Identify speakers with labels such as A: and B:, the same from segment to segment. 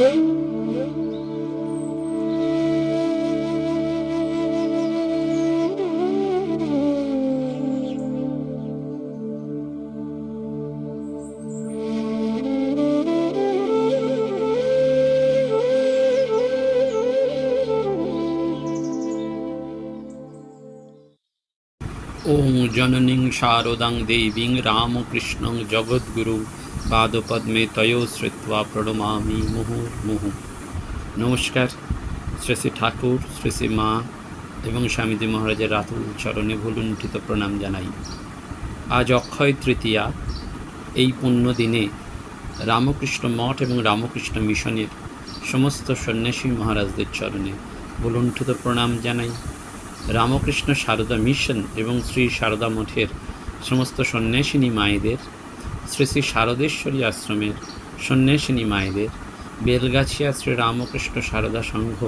A: ॐ जननीं शारदां देवीं रामकृष्णं जगद्गुरुः পাদপদ্মে তয়ো শ্রিত্বা প্রণমামি মুহুর্মুহু নমস্কার শ্রী শ্রী ঠাকুর শ্রী শ্রী মা এবং স্বামীজি মহারাজের রাতুল চরণে ভুলুণ্ঠিত প্রণাম জানাই। আজ অক্ষয় তৃতীয়া, এই পুণ্য দিনে রামকৃষ্ণ মঠ এবং রামকৃষ্ণ মিশনের সমস্ত সন্ন্যাসী মহারাজদের চরণে ভুলুণ্ঠিত প্রণাম জানাই। রামকৃষ্ণ সারদা মিশন এবং শ্রী সারদা মঠের সমস্ত সন্ন্যাসিনী মায়েদের শ্রী শ্রী শারদেশ্বরী আশ্রমের সন্ন্যাসিনী মায়েদের, বেলগাছিয়া শ্রী রামকৃষ্ণ সারদা সংঘ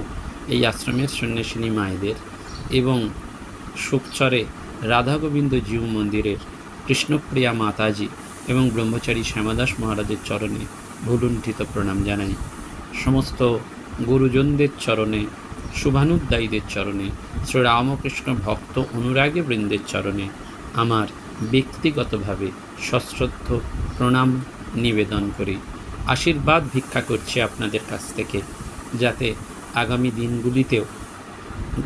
A: এই আশ্রমের সন্ন্যাসিনী মায়েদের এবং সুকচরে রাধা গোবিন্দ জিউ মন্দিরের কৃষ্ণপ্রিয়া মাতাজি এবং ব্রহ্মচারী শ্যামাদাস মহারাজের চরণে ভুলুণ্ঠিত প্রণাম জানাই। সমস্ত গুরুজনদের চরণে শুভানুদ্দায়ীদের চরণে, শ্রী রামকৃষ্ণ ভক্ত অনুরাগী বৃন্দের চরণে আমার ব্যক্তিগতভাবে সশ্রদ্ধ প্রণাম, নিবেদন করি। আশীর্বাদ ভিক্ষা করছি আপনাদের কাছ থেকে, যাতে আগামী দিনগুলিতেও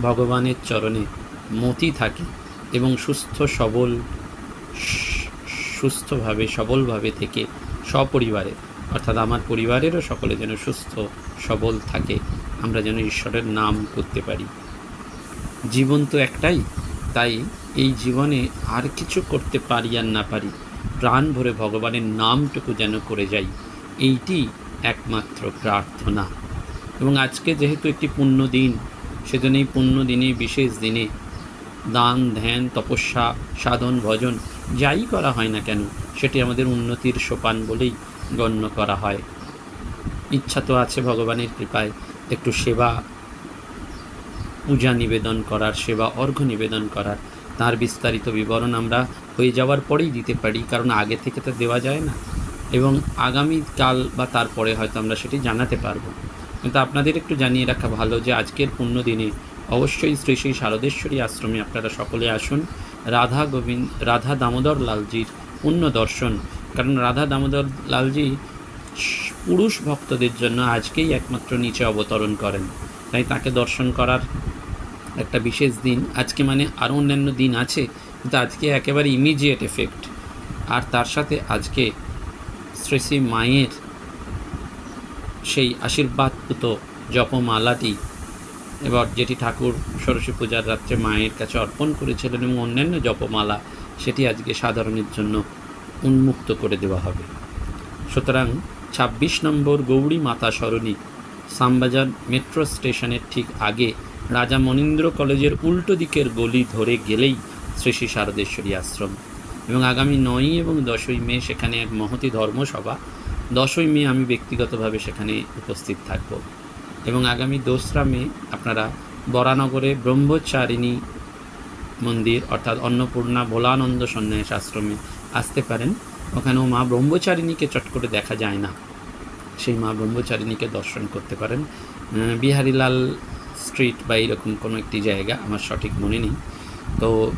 A: ভগবানের চরণে মতি থাকে এবং সুস্থ সবল, সুস্থভাবে, সবলভাবে থেকে সপরিবারে, অর্থাৎ আমার পরিবারেরও সকলে যেন সুস্থ, সবল থাকে, আমরা যেন ঈশ্বরের নাম করতে পারি। জীবন তো একটাই, তাই এই জীবনে আর কিছু করতে পারি আর না পারি। প্রাণ ভরে ভগবানের নামটুকু যেন করে যাই, এইটি একমাত্র প্রার্থনা। এবং আজকে যেহেতু একটি পুণ্য দিন সেজন্য এই পুণ্য দিনে, বিশেষ দিনে দান, ধ্যান, তপস্যা, সাধন, ভজন যাই করা হয় না কেন, সেটি আমাদের উন্নতির সোপান বলেই গণ্য করা হয়। ইচ্ছা তো আছে ভগবানের কৃপায় একটু সেবা, পূজা নিবেদন করার, সেবা, অর্ঘ্য নিবেদন করার। তার বিস্তারিত বিবরণ আমরা হয়ে যাওয়ার পরেই দিতে পারি, কারণ আগে থেকে তো দেওয়া যায় না। এবং আগামী কাল বা তারপরে হয়তো আমরা সেটি জানাতে পারব। কিন্তু আপনাদের একটু জানিয়ে রাখা ভালো যে আজকের পূর্ণ দিনে অবশ্যই শ্রী শ্রী শারদেশ্বরী আশ্রমে আপনারা সকলে আসুন। রাধা গোবিন্দ, রাধা দামোদর লালজির পুণ্য দর্শন। কারণ রাধা দামোদর লালজি পুরুষ ভক্তদের জন্য আজকেই একমাত্র নিচে অবতরণ করেন। তাই তাকে দর্শন করার একটা বিশেষ দিন। আজকে মানে আরও অন্যান্য দিন আছে। কিন্তু আজকে একেবারে ইমিডিয়েট এফেক্ট আর তার সাথে আজকে শ্রী শ্রী মায়ের সেই আশীর্বাদপুত জপমালাটি এবার যেটি ঠাকুর সরস্বতী পূজার রাত্রে মায়ের কাছে অর্পণ করেছিলেন এবং অন্যান্য জপমালা, সেটি আজকে সাধারণের জন্য উন্মুক্ত করে দেওয়া হবে। সুতরাং ছাব্বিশ নম্বর গৌরী মাতা সরণি সামবাজার মেট্রো স্টেশনের ঠিক আগে রাজা মনীন্দ্র কলেজের উল্টো দিকের গলি ধরে গেলেই শ্রী শ্রী শারদেশ্বরী আশ্রম। এবং আগামী নয়ই এবং দশই মে সেখানে এক মহতি ধর্মসভা। দশই মে আমি ব্যক্তিগতভাবে সেখানে উপস্থিত থাকব। এবং আগামী দোসরা মে আপনারা বরানগরে ব্রহ্মচারিণী মন্দির অর্থাৎ অন্নপূর্ণা ভোলানন্দ সন্ন্যাস আশ্রমে আসতে পারেন। ওখানেও মা ব্রহ্মচারিণীকে চট করে দেখা যায় না। সেই মা ব্রহ্মচারিণীকে দর্শন করতে পারেন। বিহারীলাল স্ট্রিট বা এইরকম কোনো একটি জায়গা আমার সঠিক মনে নেই। তো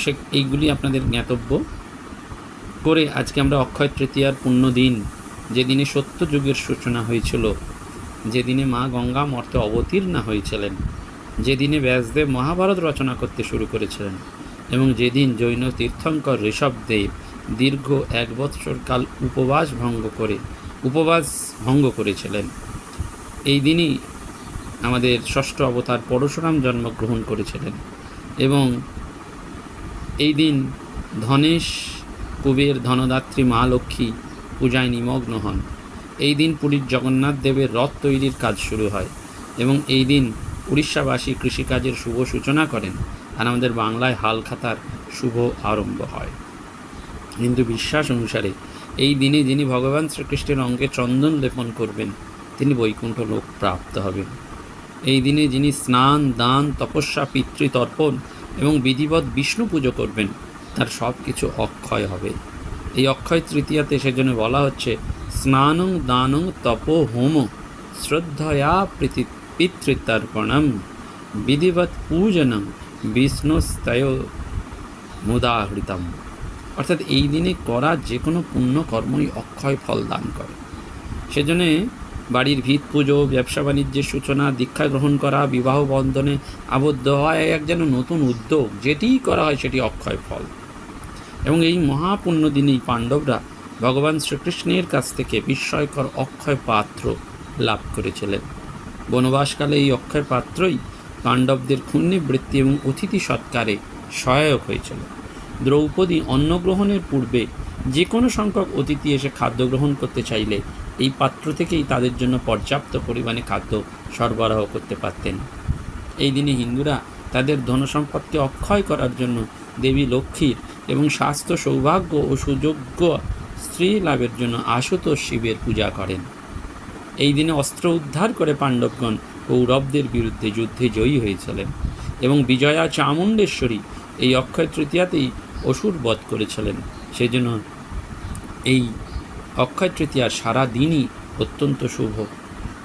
A: সে এইগুলি আপনাদের জ্ঞাতব্য। করে আজকে আমরা অক্ষয় তৃতীয়ার পূর্ণ দিন যেদিনে সত্য যুগের সূচনা হয়েছিল যেদিনে মা গঙ্গা মর্তে অবতীর্ণা হয়েছিলেন যেদিনে ব্যাসদেব মহাভারত রচনা করতে শুরু করেছিলেন, এবং যেদিন জৈন তীর্থঙ্কর ঋষভদেব দীর্ঘ এক বৎসর কাল উপবাস ভঙ্গ করে, উপবাস ভঙ্গ করেছিলেন। এই দিনই আমাদের ষষ্ঠ অবতার পরশুরাম জন্মগ্রহণ করেছিলেন, এবং এই দিন ধনেশ কুবের ধনদাত্রী মা লক্ষ্মী পূজায় নিমগ্ন হন। এই দিন পুরীর জগন্নাথ দেবের রথ তৈরির কাজ শুরু হয় এবং এই দিন উড়িষ্যাবাসী কৃষিকাজের শুভ সূচনা করেন আর আমাদের বাংলায় হাল খাতার শুভ আরম্ভ হয়। হিন্দু বিশ্বাস অনুসারে এই দিনে যিনি ভগবান শ্রীকৃষ্ণের অঙ্গে চন্দন লেপন করবেন, তিনি বৈকুণ্ঠ লোক প্রাপ্ত হবেন। এই দিনে যিনি স্নান, দান, তপস্যা পিতৃতর্পণ এবং বিধিবৎ বিষ্ণু পুজো করবেন, তার সব কিছু অক্ষয় হবে। এই অক্ষয় তৃতীয়াতে সেজন্য বলা হচ্ছে, স্নানং দানং তপ হোম শ্রদ্ধয়া প্রীতি পিতৃতর্পণম বিধিবৎ পূজনম বিষ্ণুস্তয় মুদাহৃতম। অর্থাৎ এই দিনে করা যে কোনো পুণ্য কর্মই অক্ষয় ফল দান করে। সেজন্যে বাড়ির ভিত পুজো, ব্যবসা বাণিজ্যের সূচনা, দীক্ষা গ্রহণ করা, বিবাহ বন্ধনে আবদ্ধ হওয়া এক যেন নতুন উদ্যোগ যেটিই করা হয় সেটি অক্ষয় ফল। এবং এই মহাপুণ্য দিনেই পাণ্ডবরা ভগবান শ্রীকৃষ্ণের কাছ থেকে বিস্ময়কর অক্ষয় পাত্র লাভ করেছিলেন। বনবাসকালে এই অক্ষয় পাত্রই পাণ্ডবদের ক্ষুণ্ণিবৃত্তি এবং অতিথি সৎকারে সহায়ক হয়েছিল। দ্রৌপদী অন্নগ্রহণের পূর্বে যে কোনো সংখ্যক অতিথি এসে খাদ্য গ্রহণ করতে চাইলে এই পাত্র থেকেই তাদের জন্য পর্যাপ্ত পরিমাণে খাদ্য সরবরাহ করতে পারতেন। এই দিনে হিন্দুরা তাদের ধনসম্পত্তি অক্ষয় করার জন্য দেবী লক্ষ্মীর এবং স্বাস্থ্য সৌভাগ্য ও সুযোগ্য স্ত্রী লাভের জন্য আশুতোষ শিবের পূজা করেন। এই দিনে অস্ত্র উদ্ধার করে পাণ্ডবগণ কৌরবদের বিরুদ্ধে যুদ্ধে জয়ী হয়েছিলেন এবং বিজয়া চামুণ্ডেশ্বরী এই অক্ষয় তৃতীয়াতেই অসুর বধ করেছিলেন। সেজন্য এই অক্ষয় তৃতীয়ার সারা দিনই অত্যন্ত শুভ।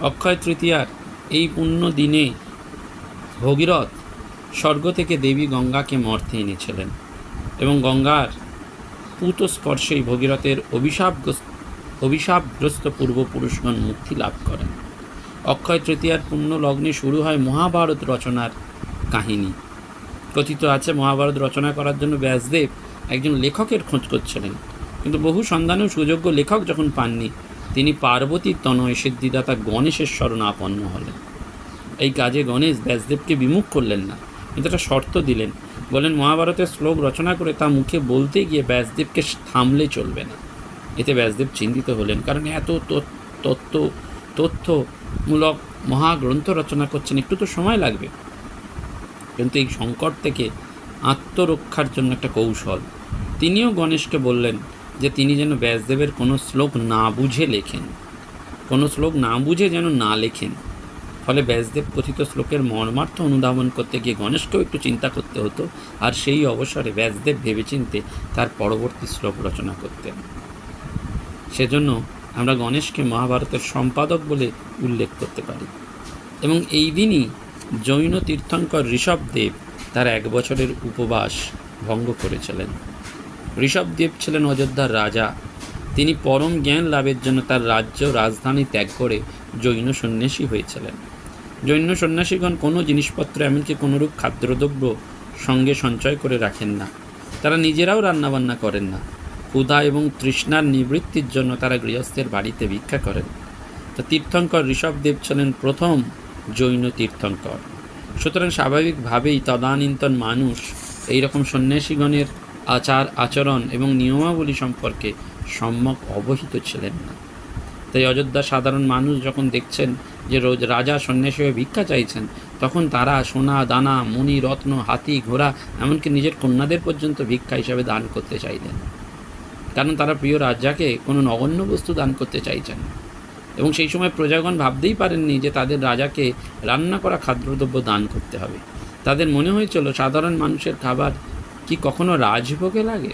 A: অক্ষয় তৃতীয়ার এই পুণ্য দিনে ভগীরথ স্বর্গ থেকে দেবী গঙ্গাকে মর্তে এনেছিলেন এবং গঙ্গার পুত স্পর্শেই ভগীরথের অভিশাপগ্রস্ত অভিশাপগ্রস্ত পূর্বপুরুষগণ মুক্তি লাভ করেন। অক্ষয় তৃতীয়ার পুণ্য লগ্নে শুরু হয় মহাভারত রচনার কাহিনী। কথিত আছে, মহাভারত রচনা করার জন্য ব্যাসদেব একজন লেখকের খোঁজ করছিলেন। কিন্তু বহু সন্ধানেও সুযোগ্য লেখক যখন পাননি, তিনি পার্বতীর তনয় সিদ্ধিদাতা গণেশের শরণাপন্ন হলেন। এই কাজে গণেশ ব্যাসদেবকে বিমুখ করলেন না, কিন্তু একটা শর্ত দিলেন। বলেন, মহাভারতের শ্লোক রচনা করে তা মুখে বলতে গিয়ে ব্যাসদেবকে থামলে চলবে না। এতে ব্যাসদেব চিন্তিত হলেন, কারণ এত তত্ত্ব, তথ্যমূলক মহাগ্রন্থ রচনা করছেন, একটু তো সময় লাগবে। কিন্তু এই সংকট থেকে আত্মরক্ষার জন্য একটা কৌশল। তিনিও গণেশকে বললেন যে তিনি যেন ব্যাসদেবের কোনো শ্লোক না বুঝে লেখেন। কোনো শ্লোক না বুঝে যেন না লেখেন। ফলে ব্যাসদেব কথিত শ্লোকের মর্মার্থ অনুধাবন করতে গিয়ে গণেশকেও একটু চিন্তা করতে হতো আর সেই অবসরে ব্যাসদেব ভেবেচিন্তে তার পরবর্তী শ্লোক রচনা করতেন। সেজন্য আমরা গণেশকে মহাভারতের সম্পাদক বলে উল্লেখ করতে পারি। এবং এই দিনই জৈন তীর্থঙ্কর ঋষভদেব তার এক বছরের উপবাস ভঙ্গ করেছিলেন ঋষভদেব ছিলেন অযোধ্যার রাজা। তিনি পরম জ্ঞান লাভের জন্য তার রাজ্য রাজধানী ত্যাগ করে জৈন সন্ন্যাসী হয়েছিলেন। জৈন সন্ন্যাসীগণ কোনো জিনিসপত্র এমনকি কোনোরূপ খাদ্যদ্রব্য সঙ্গে সঞ্চয় করে রাখেন না। তারা নিজেরাও রান্নাবান্না করেন না। ক্ষুধা এবং তৃষ্ণার নিবৃত্তির জন্য তারা গৃহস্থের বাড়িতে ভিক্ষা করেন। তা তীর্থঙ্কর ঋষভদেব ছিলেন প্রথম জৈন তীর্থঙ্কর। সুতরাং স্বাভাবিকভাবেই তদানীন্তন মানুষ এইরকম সন্ন্যাসীগণের আচার, আচরণ এবং নিয়মাবলী সম্পর্কে সম্যক অবহিত ছিলেন না। তাই অযোধ্যার সাধারণ মানুষ যখন দেখছেন যে রোজ রাজা সন্ন্যাসী হয়ে ভিক্ষা চাইছেন, তখন তারা সোনা, দানা মণি রত্ন, হাতি, ঘোড়া, এমনকি নিজের কন্যাদের পর্যন্ত ভিক্ষা হিসাবে দান করতে চাইলেন। কারণ তারা প্রিয় রাজাকে কোনো নগণ্য বস্তু দান করতে চাইছেন। এবং সেই সময় প্রজাগণ ভাবতেই পারেননি যে তাদের রাজাকে রান্না করা খাদ্যদ্রব্য দান করতে হবে। তাদের মনে হয়েছিল সাধারণ মানুষের খাবার কি কখনো রাজভোগে লাগে?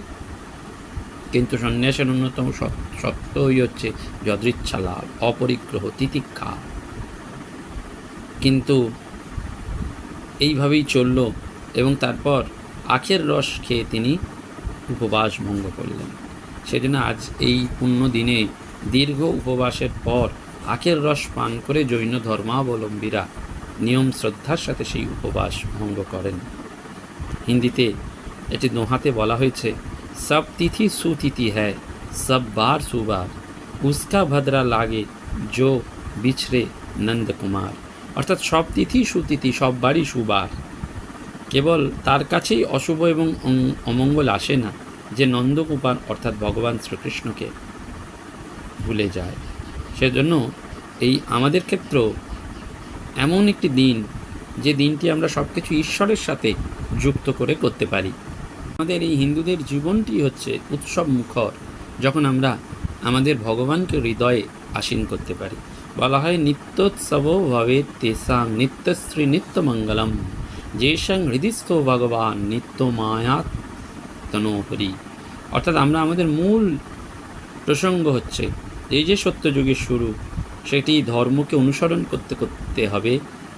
A: কিন্তু সন্ন্যাসের অন্যতম সত্যই হচ্ছে যদৃচ্ছা লাভ অপরিগ্রহ, তিতিক্ষা। কিন্তু এইভাবেই চলল এবং তারপর আখের রস খেয়ে তিনি উপবাস ভঙ্গ করলেন। সেজন্য আজ এই পুণ্য দিনে দীর্ঘ উপবাসের পর আখের রস পান করে জৈন ধর্মাবলম্বীরা নিয়ম শ্রদ্ধার সাথে সেই উপবাস ভঙ্গ করেন। হিন্দিতে এটি নোহাতে বলা হয়েছে, সব তিথি সুতিথি হ্যায়, সব বার সুবার। উস্কা ভদ্রা লাগে জো বিছরে নন্দ কুমার। অর্থাৎ সব তিথি সুতিথি, সব বারই সুবার। কেবল তার কাছেই অশুভ এবং অমঙ্গল আসে না, যে নন্দকুমার অর্থাৎ ভগবান শ্রীকৃষ্ণকে ভুলে যায়। সেজন্য এই আমাদের ক্ষেত্র এমন একটি দিন, যে দিনটি আমরা সব কিছু ঈশ্বরের সাথে যুক্ত করে করতে পারি। আমাদের এই হিন্দুদের জীবনটি হচ্ছে উৎসব মুখর, যখন আমরা আমাদের ভগবানকে হৃদয়ে আসীন করতে পারি। বলা হয়, নিত্যোৎসব ভবে তেসাং নিত্যশ্রী নিত্যমঙ্গলম। যেসাং হৃদিস্থ ভগবান নিত্য মায়াত তনোহরি অর্থাৎ আমরা আমাদের মূল প্রসঙ্গ হচ্ছে, এই যে সত্যযুগের শুরু, সেটি ধর্মকে অনুসরণ করতে করতে হবে,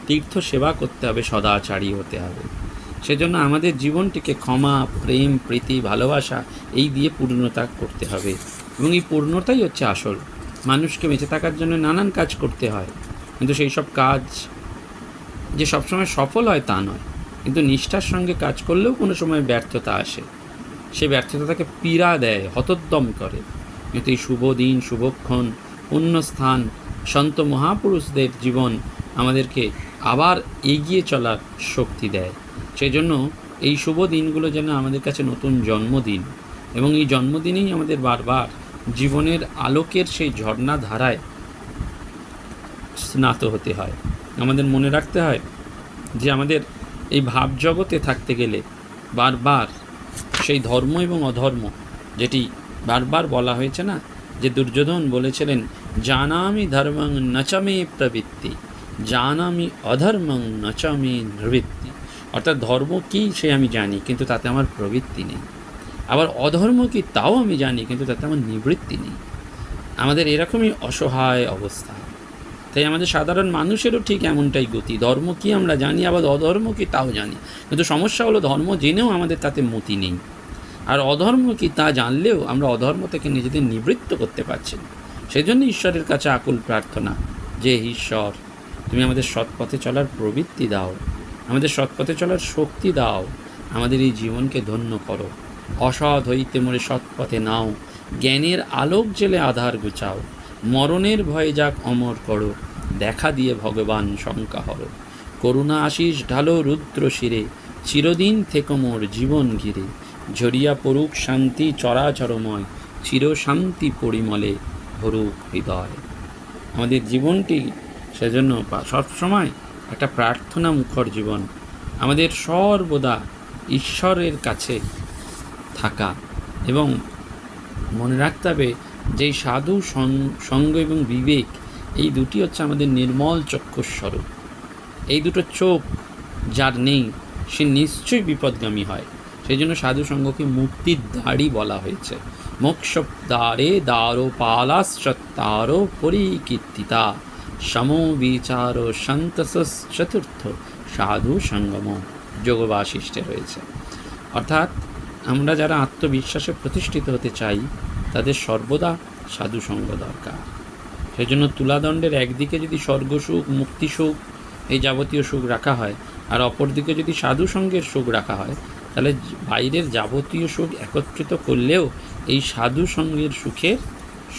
A: তীর্থ সেবা করতে হবে, সদাচারী হতে হবে। সেজন্য আমাদের জীবনটিকে ক্ষমা, প্রেম, প্রীতি, ভালোবাসা এই দিয়ে পূর্ণতা করতে হবে। এবং এই পূর্ণতাই হচ্ছে আসল। মানুষকে বেঁচে থাকার জন্য নানান কাজ করতে হয়। কিন্তু সেই সব কাজ যে সবসময় সফল হয় তা নয়। কিন্তু নিষ্ঠার সঙ্গে কাজ করলেও কোনো সময় ব্যর্থতা আসে। সে ব্যর্থতা তাকে পীড়া দেয়, হতোদ্যম করে। কিন্তু এই শুভ দিন, শুভক্ষণ পুণ্য স্থান সন্ত মহাপুরুষদের জীবন আমাদেরকে আবার এগিয়ে চলার শক্তি দেয়। সেই জন্য এই শুভ দিনগুলো যেন আমাদের কাছে নতুন জন্মদিন এবং এই জন্মদিনেই আমাদের বারবার জীবনের আলোকের সেই ঝর্ণা ধারায় স্নাত হতে হয়। আমাদের মনে রাখতে হয় যে আমাদের এই ভাবজগতে থাকতে গেলে বারবার সেই ধর্ম এবং অধর্ম যেটি বারবার বলা হয়েছে না, যে দুর্যোধন বলেছিলেন, জানামি ধর্মং নচমে প্রবৃত্তি। জানামি অধর্মং নচমে নিবৃত্তি। অর্থাৎ ধর্ম কী সে আমি জানি, কিন্তু তাতে আমার প্রবৃত্তি নেই। আবার অধর্ম কী তাও আমি জানি, কিন্তু তাতে আমার নিবৃত্তি নেই। আমাদের এরকমই অসহায় অবস্থা। তাই আমাদের সাধারণ মানুষেরও ঠিক এমনটাই গতি। ধর্ম কি আমরা জানি, আবার অধর্ম কি তাও জানি। কিন্তু সমস্যা হলো ধর্ম জেনেও আমাদের তাতে মতি নেই। আর অধর্ম কি তা জানলেও আমরা অধর্ম থেকে নিজেদের নিবৃত্ত করতে পারছি না। সেই জন্য ঈশ্বরের কাছে আকুল প্রার্থনা, যে ঈশ্বর তুমি আমাদের সৎপথে চলার প্রবৃত্তি দাও। আমাদের সৎপথে চলার শক্তি দাও। আমাদের এই জীবনকে ধন্য করো। অসৎ হইতে মোরে সৎপথে নাও। জ্ঞানের আলোক জেলে আধার গুচাও মরণের ভয়ে যাক অমর করো। দেখা দিয়ে ভগবান শঙ্কা হর। করুণা আশিস ঢালো রুদ্র শিরে। চিরদিন থেকে মোর জীবন ঘিরে। ঝরিয়া পড়ুক শান্তি চরাচরময়। চির শান্তি পরিমলে ভরুক হৃদয়। আমাদের জীবনটি সেজন্য সবসময় একটা প্রার্থনা মুখর জীবন আমাদের সর্বদা ঈশ্বরের কাছে থাকা এবং মনে রাখতে হবে যে সাধু সঙ্গ এবং বিবেক, এই দুটি হচ্ছে আমাদের নির্মল চক্ষুস্বরূপ এই দুটো চোখ যার নেই, সে নিশ্চয়ই বিপদগামী হয়। সেই জন্য সাধু সঙ্গকে মুক্তির দ্বারই বলা হয়েছে। মোক্ষ দ্বারে দ্বারো পালাশ্চত্তারো পরিকীর্তিতা। সমো বিচার সন্তস চতুর্থ সাধু সঙ্গম যোগবাশিষ্টে রয়েছে। অর্থাৎ আমরা যারা আত্মবিশ্বাসে প্রতিষ্ঠিত হতে চাই, তাদের সর্বদা সাধু সঙ্গ দরকার। সেই জন্য তুলাদণ্ডের একদিকে যদি স্বর্গসুখ মুক্তিসুখ এই যাবতীয় সুখ রাখা হয়, আর অপরদিকে যদি সাধু সঙ্গের সুখ রাখা হয়, তাহলে বাইরের যাবতীয় সুখ একত্রিত করলেও এই সাধু সঙ্গের সুখের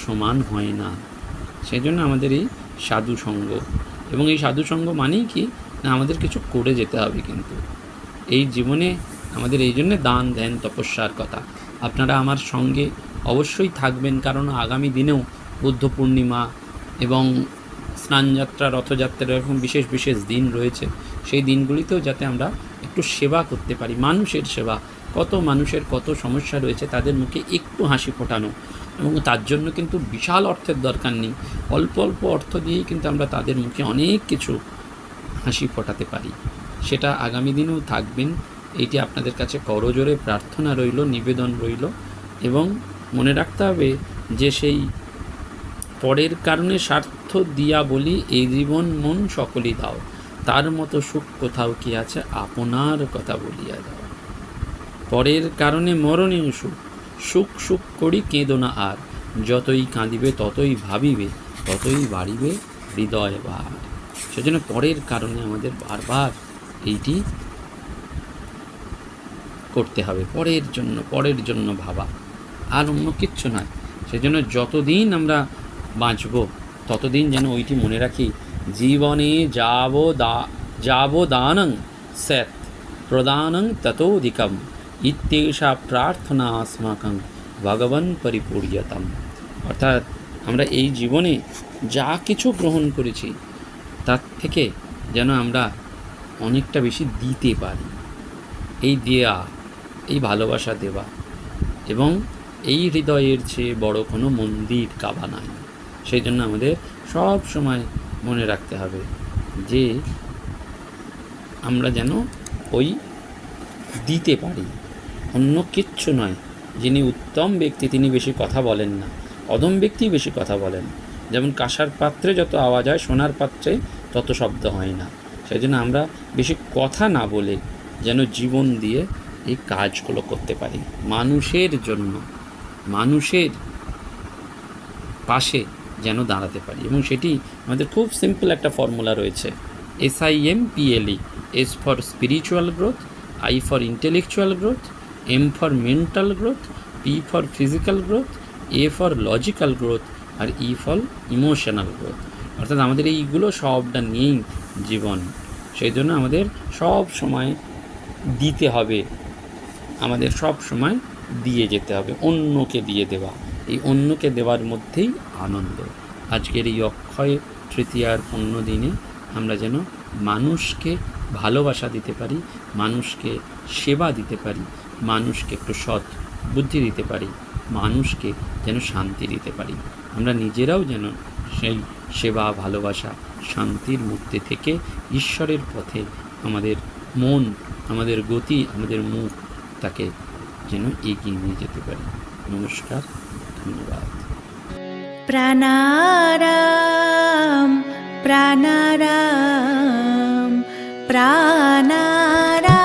A: সমান হয় না। সেই জন্য আমাদের এই সাধু সঙ্গ। এবং এই সাধু সঙ্গ মানেই কি? না, আমাদের কিছু করে যেতে হবে কিন্তু। এই জীবনে আমাদের এই জন্যে দান, ধ্যান, তপস্যার কথা। আপনারা আমার সঙ্গে অবশ্যই থাকবেন কারণ আগামী দিনেও বুদ্ধ পূর্ণিমা এবং স্নানযাত্রা রথযাত্রা এরকম বিশেষ বিশেষ দিন রয়েছে। সেই দিনগুলিতেও যাতে আমরা একটু সেবা করতে পারি। মানুষের সেবা, কত মানুষের কত সমস্যা রয়েছে তাদের মুখে একটু হাসি ফোটানো। এবং তার জন্য কিন্তু বিশাল অর্থের দরকার নেই। অল্প অল্প অর্থ দিয়েই কিন্তু আমরা তাদের মুখে অনেক কিছু হাসি ফোটাতে পারি। সেটা আগামী দিনেও থাকবেন। এটি আপনাদের কাছে করজোরে প্রার্থনা রইল, নিবেদন রইল এবং মনে রাখতে হবে যে সেই পরের কারণে স্বার্থ দিয়া বলি এই জীবন মন সকলই দাও। তার মতো সুখ কোথাও কি আছে? আপনার কথা বলিয়া দাও। পরের কারণে মরণীয় সুখ। সুখ সুখ করি কেঁদো না আর। যতই কাঁদিবে, ততই ভাবিবে, ততই বাড়িবে হৃদয় বার সেজন্য পরের কারণে আমাদের বারবার এইটি করতে হবে। পরের জন্য পরের জন্য ভাবা। আর অন্য কিচ্ছু নয়। সেজন্য যতদিন আমরা বাঁচব, ততদিন যেন ওইটি মনে রাখি, জীবনে যাব দা যাব দানং স্যাত প্রদানং তত ততোধিকম। ইত্যেষা প্রার্থনা আসমাকং ভগবান পরিপূর্যতম অর্থাৎ আমরা এই জীবনে যা কিছু গ্রহণ করেছি, তার থেকে যেন আমরা অনেকটা বেশি দিতে পারি। এই দেয়া, এই ভালোবাসা দেওয়া এবং এই হৃদয়ের চেয়ে বড় কোনো মন্দির, কাবা নাই। সেই জন্য আমাদের সব সময় মনে রাখতে হবে যে আমরা যেন ওই দিতে পারি। অন্য কিচ্ছু নয়। যিনি উত্তম ব্যক্তি, তিনি বেশি কথা বলেন না। অদম ব্যক্তি বেশি কথা বলেন। যেমন কাঁসার পাত্রে যত আওয়াজ হয়, সোনার পাত্রে তত শব্দ হয় না। সেই জন্য আমরা বেশি কথা না বলে যেন জীবন দিয়ে এই কাজগুলো করতে পারি। মানুষের জন্য, মানুষের পাশে যেন দাঁড়াতে পারি। এবং সেটি আমাদের খুব সিম্পল একটা ফর্মুলা রয়েছে। S I M P L E S for spiritual growth I for intellectual growth M for mental growth P for physical growth A for logical growth R E for emotional growth অর্থাৎ আমাদের এইগুলো সবটা নিয়েই জীবন। সেই জন্য আমাদের সব সময় দিতে হবে। আমাদের সব সময় দিয়ে যেতে হবে, অন্যকে দিয়ে দেওয়া। এই অন্যকে দেওয়ার মধ্যেই আনন্দ। আজকের এই অক্ষয় তৃতীয়ার অন্য দিনে আমরা যেন মানুষকে ভালোবাসা দিতে পারি, মানুষকে সেবা দিতে পারি মানুষকে একটু সৎ বুদ্ধি দিতে পারি, মানুষকে যেন শান্তি দিতে পারি। আমরা নিজেরাও যেন সেই সেবা, ভালোবাসা, শান্তির মধ্যে থেকে ঈশ্বরের পথে আমাদের মন, আমাদের গতি, আমাদের মুখ তাকে যেন এগিয়ে নিয়ে যেতে পারি। নমস্কার, ধন্যবাদ।
B: প্রাণারাম প্রাণারাম প্রাণারাম।